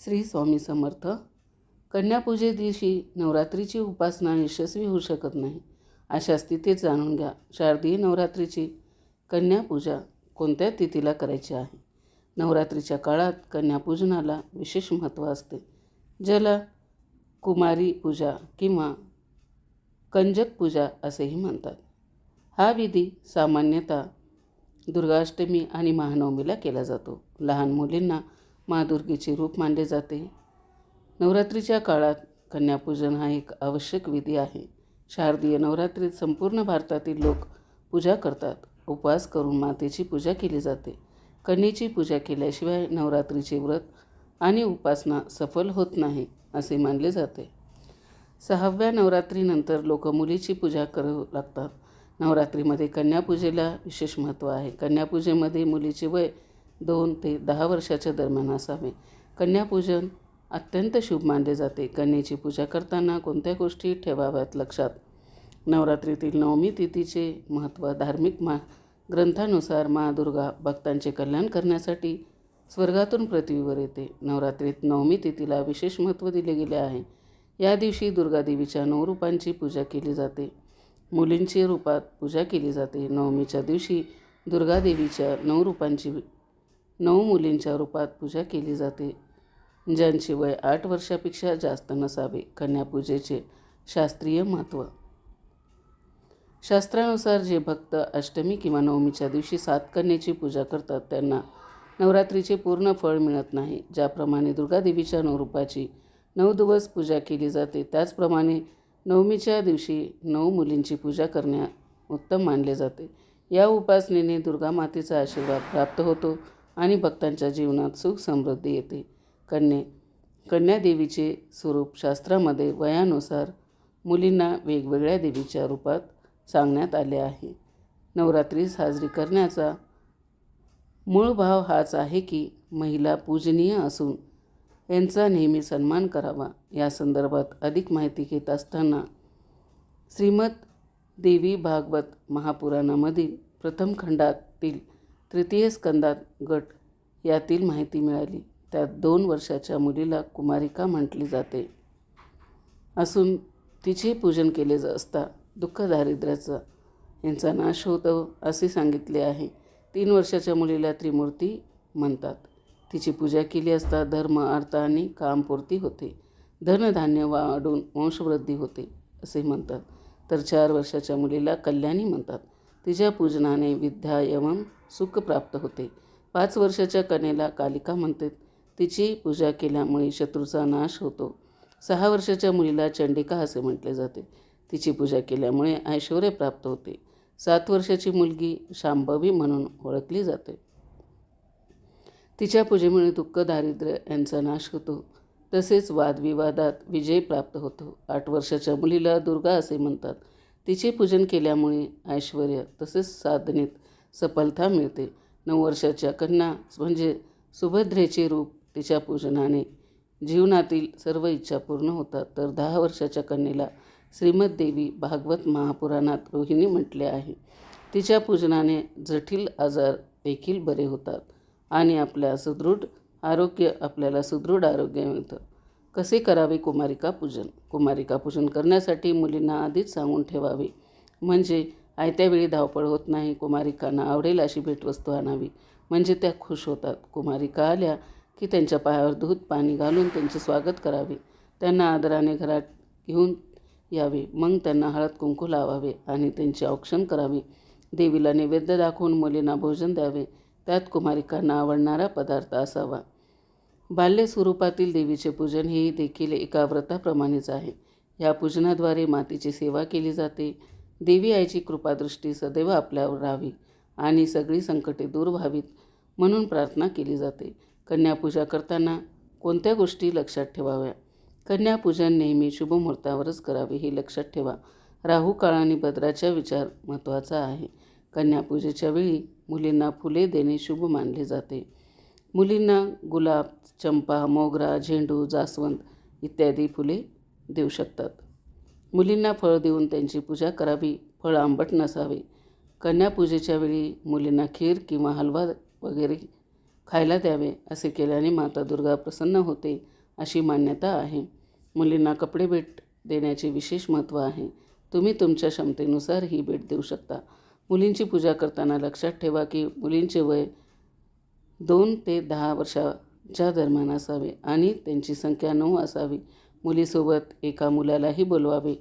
श्री स्वामी समर्थ. कन्यापूजे दिवशी नवरात्रीची उपासना यशस्वी होऊ शकत नाही अशा स्थितीत जाणून घ्या. शारदीय नवरात्रीची कन्यापूजा कोणत्या तिथीला करायची आहे? नवरात्रीच्या काळात कन्यापूजनाला विशेष महत्त्व असते ज्याला कुमारी पूजा किंवा कंजक पूजा असेही म्हणतात. हा विधी सामान्यतः दुर्गाष्टमी आणि महानवमीला केला जातो. लहान मुलींना महादुर्गेचे रूप मानले जाते. नवरात्रीच्या काळात कन्यापूजन हा एक आवश्यक विधी आहे. शारदीय नवरात्रीत संपूर्ण भारतातील लोक पूजा करतात. उपवास करून मातेची पूजा केली जाते. कन्येची पूजा केल्याशिवाय नवरात्रीचे व्रत आणि उपासना सफल होत नाही असे मानले जाते. सहाव्या नवरात्रीनंतर लोक मुलीची पूजा करू लागतात. नवरात्रीमध्ये कन्यापूजेला विशेष महत्त्व आहे. कन्यापूजेमध्ये मुलीचे वय दोन ते दहा वर्षाच्या दरम्यान असावे. कन्यापूजन अत्यंत शुभ मानले जाते. कन्येची पूजा करताना कोणत्या गोष्टी ठेवाव्यात लक्षात? नवरात्रीतील नवमी तिथीचे महत्त्व धार्मिक मा ग्रंथानुसार मा दुर्गा भक्तांचे कल्याण करण्यासाठी स्वर्गातून पृथ्वीवर येते. नवरात्रीत नवमी तिथीला विशेष महत्त्व दिले गेले आहे. या दिवशी दुर्गादेवीच्या नऊ रूपांची पूजा केली जाते. मुलींची रूपात पूजा केली जाते. नवमीच्या दिवशी दुर्गादेवीच्या नऊ रूपांची नऊ मुलींच्या रूपात पूजा केली जाते. ज्यांचे वय आठ वर्षापेक्षा जास्त नसावे कन्यापूजेचे शास्त्रीय महत्त्व शास्त्रानुसार जे भक्त अष्टमी किंवा नवमीच्या दिवशी सात कन्येची पूजा करतात त्यांना नवरात्रीचे पूर्ण फळ मिळत नाही. ज्याप्रमाणे दुर्गादेवीच्या नऊ रूपाची नऊ दिवस पूजा केली जाते त्याचप्रमाणे नवमीच्या दिवशी नऊ मुलींची पूजा करण्या उत्तम मानले जाते. या उपासनेने दुर्गा मातेचा आशीर्वाद प्राप्त होतो. आणि भक्तांच्या जीवनात सुख समृद्धी येते. कन्ये कन्यादेवीचे स्वरूप शास्त्रामध्ये वयानुसार मुलींना वेगवेगळ्या देवीच्या रूपात सांगण्यात आले आहे. नवरात्री साजरी करण्याचा मूळ भाव हाच आहे की महिला पूजनीय असून यांचा नेहमी सन्मान करावा. या संदर्भात अधिक माहिती घेत असताना श्रीमद देवी भागवत महापुराणामधील प्रथम खंडातील तृतीय स्कंदात गट यातील माहिती मिळाली. त्यात दोन वर्षाच्या मुलीला कुमारिका म्हटली जाते. असून तिचे पूजन केले असता दुःख दारिद्र्याचा यांचा नाश होतो असे सांगितले आहे. तीन वर्षाच्या मुलीला त्रिमूर्ती म्हणतात. तिची पूजा केली असता धर्म अर्थ आणि कामपूर्ती होते. धनधान्य वाढून वंशवृद्धी होते असे म्हणतात. तर चार वर्षाच्या मुलीला कल्याणी म्हणतात. तिच्या पूजनाने विद्या एवं सुख प्राप्त होते. पाच वर्षाच्या कन्येला कालिका म्हणते तिची पूजा केल्यामुळे शत्रूचा नाश होतो. सहा वर्षाच्या मुलीला चंडिका असे म्हटले जाते. तिची पूजा केल्यामुळे ऐश्वर प्राप्त होते. सात वर्षाची मुलगी शांभवी म्हणून ओळखली जाते. तिच्या पूजेमुळे दुःख दारिद्र्य यांचा नाश होतो. तसेच वादविवादात विजय प्राप्त होतो. आठ वर्षाच्या मुलीला दुर्गा असे म्हणतात. तिचे पूजन केल्यामुळे ऐश्वर तसेच साधनेत सफलता मिळते. नऊ वर्षाच्या कन्या म्हणजे सुभद्रेचे रूप तिच्या पूजनाने जीवनातील सर्व इच्छा पूर्ण होतात. तर दहा वर्षाच्या कन्येला श्रीमद्देवी भागवत महापुराणात रोहिणी म्हटले आहे. तिच्या पूजनाने जटिल आजार देखील बरे होतात आणि आपल्या सुदृढ आरोग्य आपल्याला सुदृढ आरोग्य मिळतं. कसे करावे कुमारिका पूजन? कुमारिका पूजन करण्यासाठी मुलींना आधीच सांगून ठेवावे. म्हणजे आयत्या वेळी धावपळ होत नाही कुमारिकांना आवडेल अशी भेटवस्तू आणावी. म्हणजे त्या खुश होतात. कुमारिका आल्या की त्यांच्या पायावर दूध पाणी घालून त्यांचे स्वागत करावे. त्यांना आदराने घरात घेऊन यावे. मग त्यांना हळद कुंकू लावावे आणि त्यांचे औक्षण करावे. देवीला नैवेद्य दाखवून मुलींना भोजन द्यावे. त्यात कुमारिकांना आवडणारा पदार्थ असावा. बाल्य स्वरूपातील देवीचे पूजन हे देखील एका व्रताप्रमाणेच आहे. या पूजनाद्वारे मातीची सेवा केली जाते. देवी आईची कृपादृष्टी सदैव आपल्यावर राहावी आणि सगळी संकटे दूर व्हावीत म्हणून प्रार्थना केली जाते. कन्यापूजा करताना कोणत्या गोष्टी लक्षात ठेवाव्या? कन्यापूजन नेहमी शुभमुहूर्तावरच करावे हे लक्षात ठेवा. राहू काळ आणि भद्राचा विचार महत्त्वाचा आहे. कन्यापूजेच्या वेळी मुलींना फुले देणे शुभ मानले जाते. मुलींना गुलाब चंपा मोगरा झेंडू जास्वंद इत्यादी फुले देऊ शकतात. मुलींना फळ देऊन त्यांची पूजा करावी फळ आंबट नसावे. कन्यापूजेच्या वेळी मुलींना खीर किंवा हलवा वगैरे खायला द्यावे असे केल्याने माता दुर्गा प्रसन्न होते अशी मान्यता आहे. मुलींना कपडे भेट देण्याचे विशेष महत्त्व आहे. तुम्ही तुमच्या क्षमतेनुसार ही भेट देऊ शकता. मुलींची पूजा करताना लक्षात ठेवा की मुलींचे वय दोन ते दहा वर्षाच्या दरम्यान असावे आणि त्यांची संख्या नऊ असावी. मुलीसोबत एका मुलालाही बोलवावे.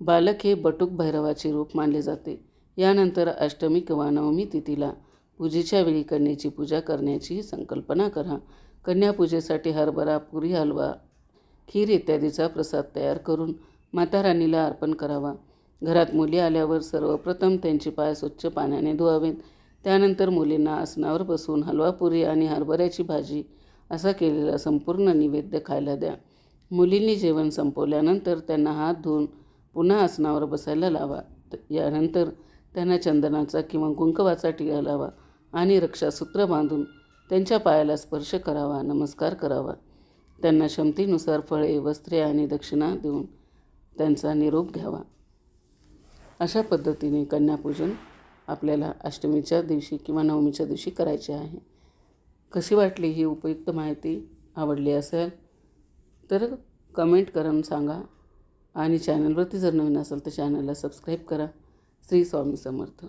बालक हे बटूक भैरवाचे रूप मानले जाते. यानंतर अष्टमी किंवा नवमी तिथीला पूजेच्या वेळी कन्येची पूजा करण्याची संकल्पना करा. कन्यापूजेसाठी हरभरा पुरी हलवा खीर इत्यादीचा प्रसाद तयार करून माता राणीला अर्पण करावा. घरात मुली आल्यावर सर्वप्रथम त्यांचे पाय स्वच्छ पाण्याने धुवावेत. त्यानंतर मुलींना आसनावर बसून हलवा पुरी आणि हरभऱ्याची भाजी असा केलेला संपूर्ण नैवेद्य खायला द्या. मुलींनी जेवण संपवल्यानंतर त्यांना हात धुवून पुन्हा आसनावर बसायला लावा. यानंतर त्यांना चंदनाचा किंवा कुंकवाचा टिळा लावा आणि रक्षासूत्र बांधून त्यांच्या पायाला स्पर्श करावा नमस्कार करावा. त्यांना क्षमतेनुसार फळे वस्त्रे आणि दक्षिणा देऊन त्यांचा निरोप घ्यावा. अशा पद्धतीने कन्यापूजन आपल्याला अष्टमीच्या दिवशी किंवा नवमीच्या दिवशी करायचे आहे. कशी वाटली ही उपयुक्त माहिती? आवडली असेल तर कमेंट करून सांगा आणि चॅनलवरती जर नवीन असेल तर चॅनलला सबस्क्राईब करा. श्री स्वामी समर्थ.